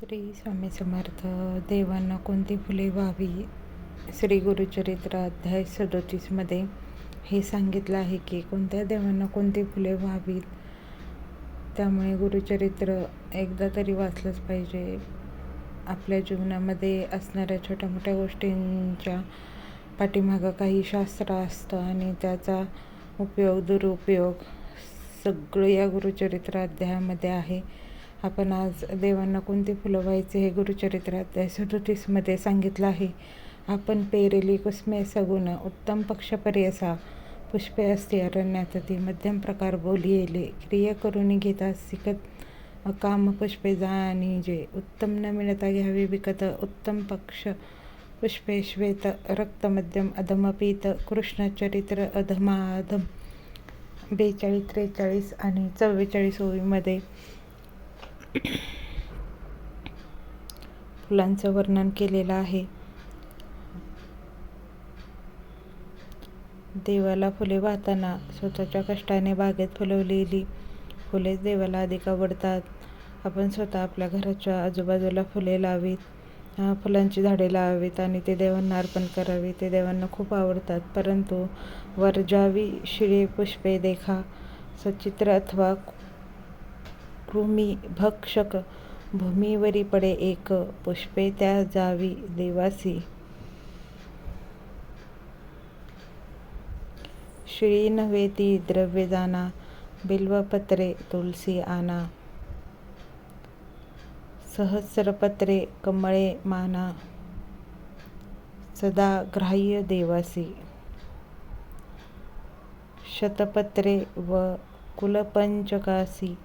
श्री स्वामी समर्थ देवांना कोणती फुले व्हावी? श्री गुरुचरित्र अध्याय सदोतीसमध्ये हे सांगितलं आहे की कोणत्या देवांना कोणती फुले व्हावीत? त्यामुळे गुरुचरित्र एकदा तरी वाचलंच पाहिजे. आपल्या जीवनामध्ये असणाऱ्या छोट्या मोठ्या गोष्टींच्या पाठीमागं काही शास्त्र असतं आणि त्याचा उपयोग दुरुपयोग सगळं या गुरुचरित्र अध्यायामध्ये आहे. आपण आज देवांना कोणती फुलं व्हायचे हे गुरुचरित्रात सदोतीसमध्ये सांगितलं आहे. आपण पेरेली कुस्मे सगुण उत्तम पक्षपर्यसा पुष्पे असते अरण्यात ती मध्यम प्रकार बोली येले क्रिया करून घेता सिकत काम पुष्पे आणि जे उत्तम न मिळता घ्यावी विकत उत्तम पक्ष पुष्पे श्वेत रक्त मध्यम अधमपीत कृष्णचरित्र अधमाधम बेचाळीस त्रेचाळीस आणि चव्वेचाळीस ओळीमध्ये फुलांचं वर्णन केलेलं आहे. देवाला फुले वाहताना स्वतःच्या कष्टाने बागेत फुलवलेली फुलेच देवाला अधिक आवडतात. आपण स्वतः आपल्या घराच्या आजूबाजूला फुले लावीत फुलांची झाडे लावावीत आणि ते देवांना अर्पण करावी. ते देवांना खूप आवडतात. परंतु वर्जावी शिळे पुष्पे देखा सचित्र अथवा कृमी भक्षक भूमीवरी पडे एक पुष्पे त्या जावी देवासी. श्री नव्हे ती द्रव्य जाना बिल्वपत्रे तुलसी आना सहस्रपत्रे कमळे माना सदा ग्राह्य देवासी. शतपत्रे व कुलपंचकासी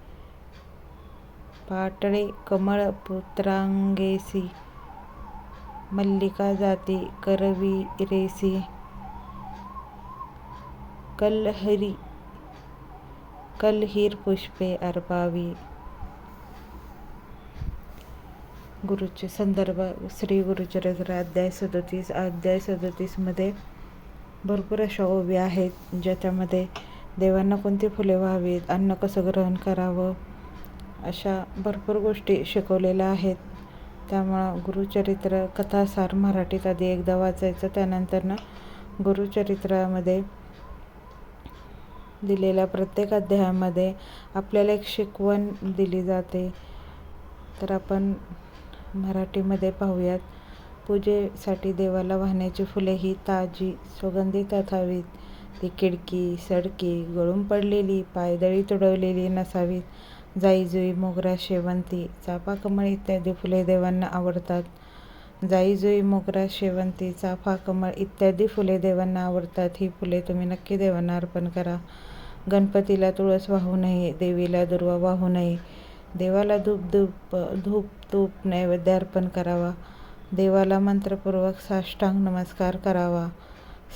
पाटळे कमळ पुत्रांगेसी मल्लिका जाती करवी रेसी कलहरी कलहीर पुष्पे अर्पावी. गुरुचे संदर्भ श्री गुरुचरित्र अध्याय सदोतीस अध्याय सदोतीसमध्ये भरपूर अशा ओव्या आहेत ज्याच्यामध्ये देवांना कोणती फुले व्हावीत अन्न कसं ग्रहण करावं अशा भरपूर गोष्टी शिकवलेल्या आहेत. त्यामुळं गुरुचरित्र कथासार मराठीत आधी एकदा वाचायचं त्यानंतरनं गुरुचरित्रामध्ये दिलेल्या प्रत्येक अध्यायामध्ये आपल्याला एक शिकवण दिली जाते. तर आपण मराठीमध्ये पाहूयात पूजेसाठी देवाला वाहण्याची फुले ही ताजी सुगंधित असावीत ती खिडकी सडकी गळून पडलेली पायदळी तुडवलेली नसावीत. जाई जुई मोगरा शेवंती चाफा कमळ इत्यादी फुले देवांना आवडतात. जाई जुई मोगरा शेवंती चाफा कमळ इत्यादी फुले देवांना आवडतात. ही फुले तुम्ही नक्की देवांना अर्पण करा. गणपतीला तुळस वाहू नये देवीला दुर्वा वाहू नये. देवाला धूप धूप धूप तूप नैवेद्य अर्पण करावा. देवाला मंत्रपूर्वक साष्टांग नमस्कार करावा.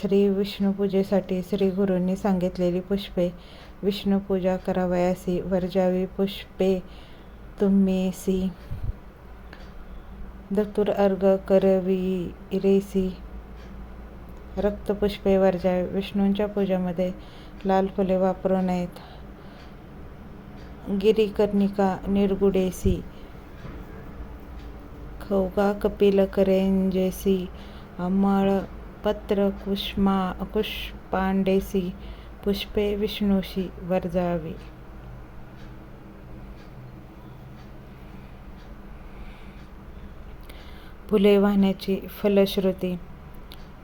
श्री विष्णुपूजेसाठी श्री गुरूंनी सांगितलेली पुष्पे विष्णुपूजा करावयासी वर्जावी पुष्पे तुम्हीसी धतुर अर्घ करवी रेसी रक्तपुष्पे वर्जावे विष्णूंच्या पूजेमध्ये लाल फुले वापरू नयेत। गिरिकर्णिका निर्गुडेसी। खौगा कपिल करेंजेसी। अमळ पत्र कुष्मा कुष्पांडेसी। पुष्पे विष्णूशी वर्जावी फुले वाहण्याची फलश्रुती.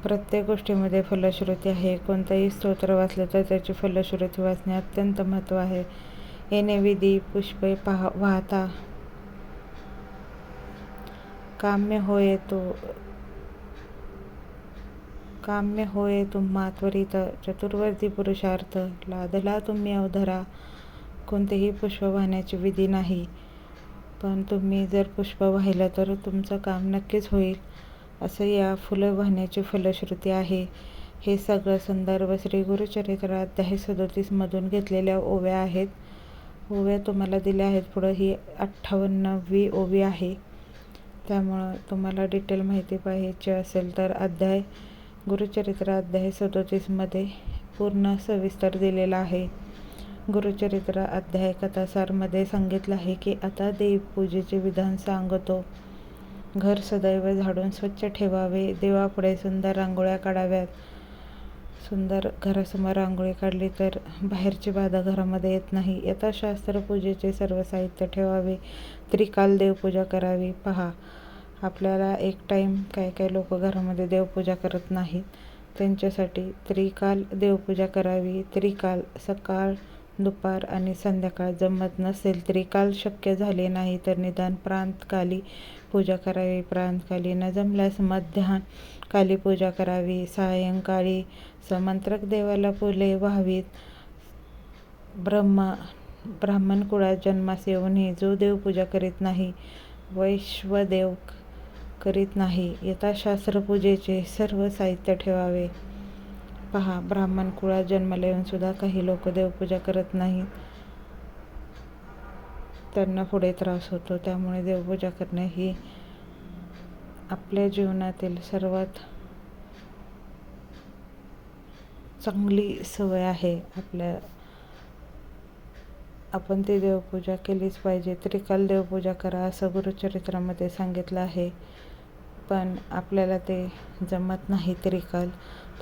प्रत्येक गोष्टीमध्ये फलश्रुती आहे. कोणतंही स्तोत्र वाचलं तर त्याची फलश्रुती वाचणे अत्यंत महत्त्व आहे. येणे विधी पुष्पे पहा वाहता. काम्य होय तो काम्य होय तुम्हा त्वरित चतुर्वर्ती पुरुषार्थ लादला तुम्ही अवधरा. कोणतेही पुष्प वाहण्याची विधी नाही. पण तुम्ही जर पुष्प वाहिलं तर तुमचं काम नक्कीच होईल असं या फुलं वाहण्याची फलश्रुती आहे. हे सगळं संदर्भ श्री गुरुचरित्र अध्याय सदोतीसमधून घेतलेल्या ओव्या आहेत. ओव्या तुम्हाला दिल्या आहेत पुढं ही अठ्ठावन्नवी ओवी आहे. त्यामुळं तुम्हाला डिटेल माहिती पाहिजे असेल तर अध्याय गुरुचरित्र अध्याय सदोतीसमध्ये पूर्ण सविस्तर दिलेला आहे. गुरुचरित्र अध्याय कथासारमध्ये सांगितलं आहे की आता देवपूजेचे विधान सांगतो. घर सदैव झाडून स्वच्छ ठेवावे देवापुढे सुंदर रांगोळ्या काढाव्यात. सुंदर घरासमोर रांगोळी काढली तर बाहेरची बाधा घरामध्ये येत नाही. यथाशास्त्र पूजेचे सर्व साहित्य ठेवावे. त्रिकाल देवपूजा करावी. पहा आपल्याला एक टाईम काय काय लोक घरामध्ये देवपूजा करत नाहीत. त्यांच्यासाठी त्रिकाल देवपूजा करावी. त्रिकाल सकाळ दुपार आणि संध्याकाळ जमत नसेल त्रिकाल शक्य झाले नाही तर निदान प्रांतकाली पूजा करावी. प्रांतकाली न जमल्यास मध्यान काली पूजा करावी. सायंकाळी समंत्रक देवाला फुले व्हावीत. ब्रह्मा ब्राह्मण कुळात जन्मास येऊनही जो देवपूजा करीत नाही वैश्वदेव करीत नाही. यथाशास्त्र पूजेचे सर्व साहित्य ठेवावे. पहा ब्राह्मण कुळात जन्माला येऊन सुद्धा काही लोक देवपूजा करत नाहीत. त्यांना पुढे त्रास होतो. त्यामुळे देवपूजा करणे ही आपल्या जीवनातील सर्वात चांगली सवय आहे. आपल्या आपण ती देवपूजा केलीच पाहिजे. त्रिकाल देवपूजा करा असं गुरुचरित्रामध्ये सांगितलं आहे. पण आपल्याला ते जमत नाही त्रिकाल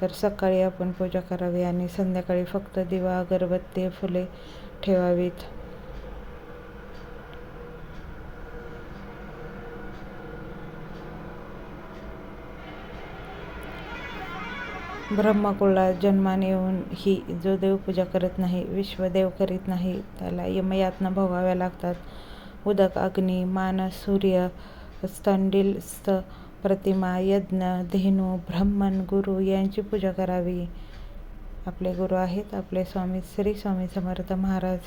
तर सकाळी आपण पूजा करावी आणि संध्याकाळी फक्त दिवा अगरबत्ती फुले ठेवावीत. ब्रह्मकुळात जन्माने येऊन ही जो देवपूजा करत नाही विश्वदेव करीत नाही त्याला यमयातना भोगाव्या लागतात. उदक अग्नी मानस सूर्य स्तंडिलस्त प्रतिमा यज्ञ धेनू ब्राह्मण गुरु यांची पूजा करावी. आपले गुरु आहेत आपले स्वामी श्री स्वामी समर्थ महाराज.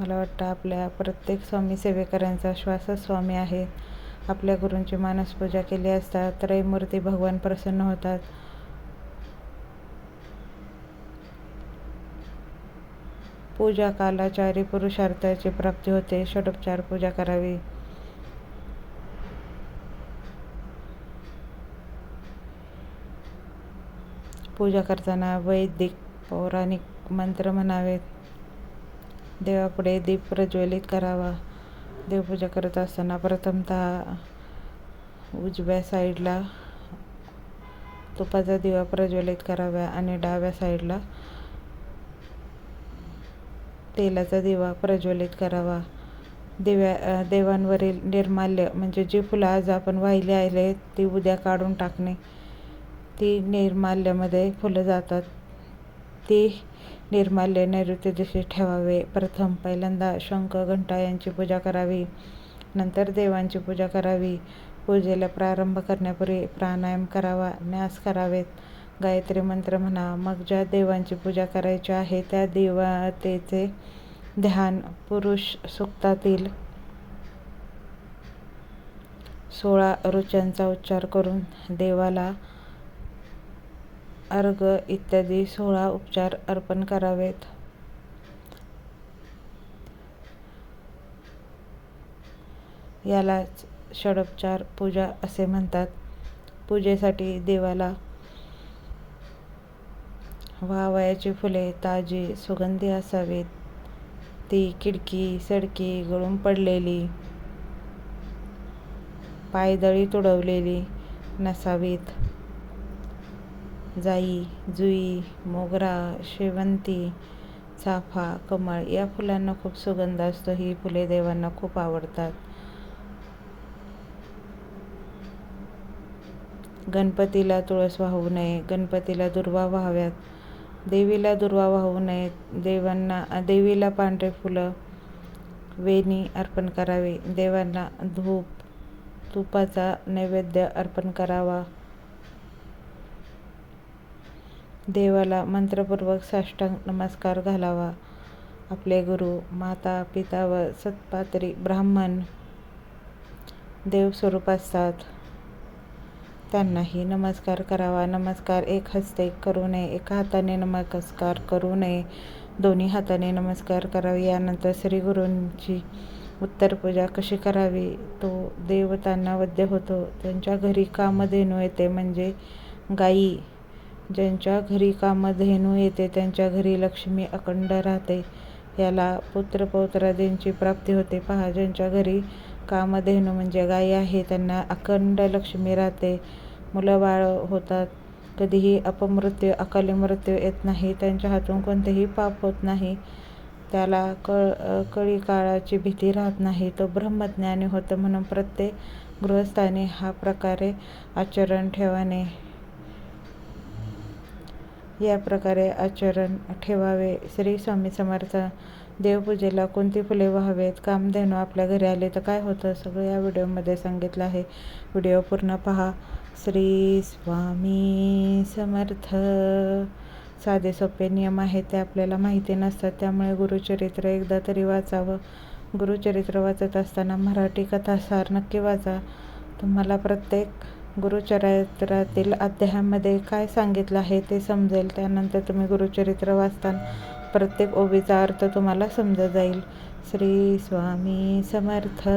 मला वाटतं आपल्या प्रत्येक स्वामी सेवेकरांचा श्वास स्वामी आहे. आपल्या गुरूंची मानसपूजा केली असता त्रयमूर्ती भगवान प्रसन्न होतात. पूजा कालाचारी पुरुषार्थाची प्राप्ती होते. षडोपचार पूजा करावी. पूजा करताना वैदिक पौराणिक मंत्र म्हणावेत. देवापुढे दीप प्रज्वलित करावा. देवपूजा करत असताना प्रथमतः उजव्या साईडला तुपाचा दिवा प्रज्वलित करावा आणि डाव्या साईडला तेलाचा दिवा प्रज्वलित करावा. दिव्या देवांवरील निर्माल्य म्हणजे जी फुलं आज आपण वाहिली आले ती उद्या काढून टाकणे. ती निर्माल्यामध्ये फुलं जातात. ती निर्माल्य नैऋत्य दिशेस ठेवावे. प्रथम पहिल्यांदा शंख घंटा यांची पूजा करावी. नंतर देवांची पूजा करावी. पूजेला प्रारंभ करण्यापूर्वी प्राणायाम करावा न्यास करावेत. गायत्री मंत्र म्हणा मग ज्या देवांची पूजा करायची आहे त्या देवतेचे ध्यान पुरुष सुक्तातील सोळा रुचांचा उच्चार करून देवाला अर्घ इत्यादी सोळा उपचार अर्पण करावेत. यालाच षडोपचार पूजा असे म्हणतात. पूजेसाठी देवाला व्हावयाची फुले ताजी सुगंधी असावीत. ती खिडकी सडकी गळून पडलेली पायदळी तुडवलेली नसावीत. जाई जुई मोगरा शेवंती चाफा कमळ या फुलांना खूप सुगंध असतो. ही फुले देवांना खूप आवडतात. गणपतीला तुळस वाहू नये गणपतीला दुर्वा व्हाव्यात. देवीला दुर्वा वाहू नये. देवांना देवीला पांढरे फुलं वेणी अर्पण करावे. देवांना धूप तुपाचा नैवेद्य अर्पण करावा. देवाला मंत्रपूर्वक साष्टांग नमस्कार घालावा. आपले गुरु माता पिता व सत्पात्री ब्राह्मण देवस्वरूप असतात. त्यांनाही नमस्कार करावा. नमस्कार एक हस्ते करू नये. एका हाताने नमस्कार करू नये. दोन्ही हाताने नमस्कार करावे. यानंतर श्री गुरूंची उत्तर पूजा कशी करावी? तो देवतांना वद्य होतो. त्यांच्या घरी कामधेनू येते. म्हणजे गायी. ज्यांच्या घरी कामधेनू येते त्यांच्या घरी लक्ष्मी अखंड राहते. याला पुत्रपौत्रादींची प्राप्ती होते. पहा ज्यांच्या घरी कामधेनू म्हणजे गायी आहे त्यांना अखंड लक्ष्मी राहते. मुलं बाळ होतात. कधीही अपमृत्यू अकाली मृत्यू येत नाही. त्यांच्या हातून कोणतेही पाप होत नाही. त्याला कळ कळी काळाची भीती राहत नाही. तो ब्रह्मज्ञानी होतं म्हणून प्रत्येक गृहस्थाने हा प्रकारे आचरण ठेवाणे या प्रकारे आचरण ठेवावे. श्री स्वामी समर्थ देवपूजेला कोणती फुले व्हावेत? कामधेनू आपल्या घरी आले तर काय होतं? सगळं या व्हिडिओमध्ये सांगितलं आहे. व्हिडिओ पूर्ण पहा. श्री स्वामी समर्थ. साधे सोपे नियम आहेत ते आपल्याला माहिती नसतात. त्यामुळे गुरुचरित्र एकदा तरी वाचावं. गुरुचरित्र वाचत असताना मराठी कथासार नक्की वाचा. तुम्हाला प्रत्येक गुरुचरित्रातील अध्यायामध्ये काय सांगितलं आहे ते समजेल. त्यानंतर तुम्ही गुरुचरित्र वाचताना प्रत्येक ओबीचा अर्थ तुम्हाला समजत जाईल. श्री स्वामी समर्थ.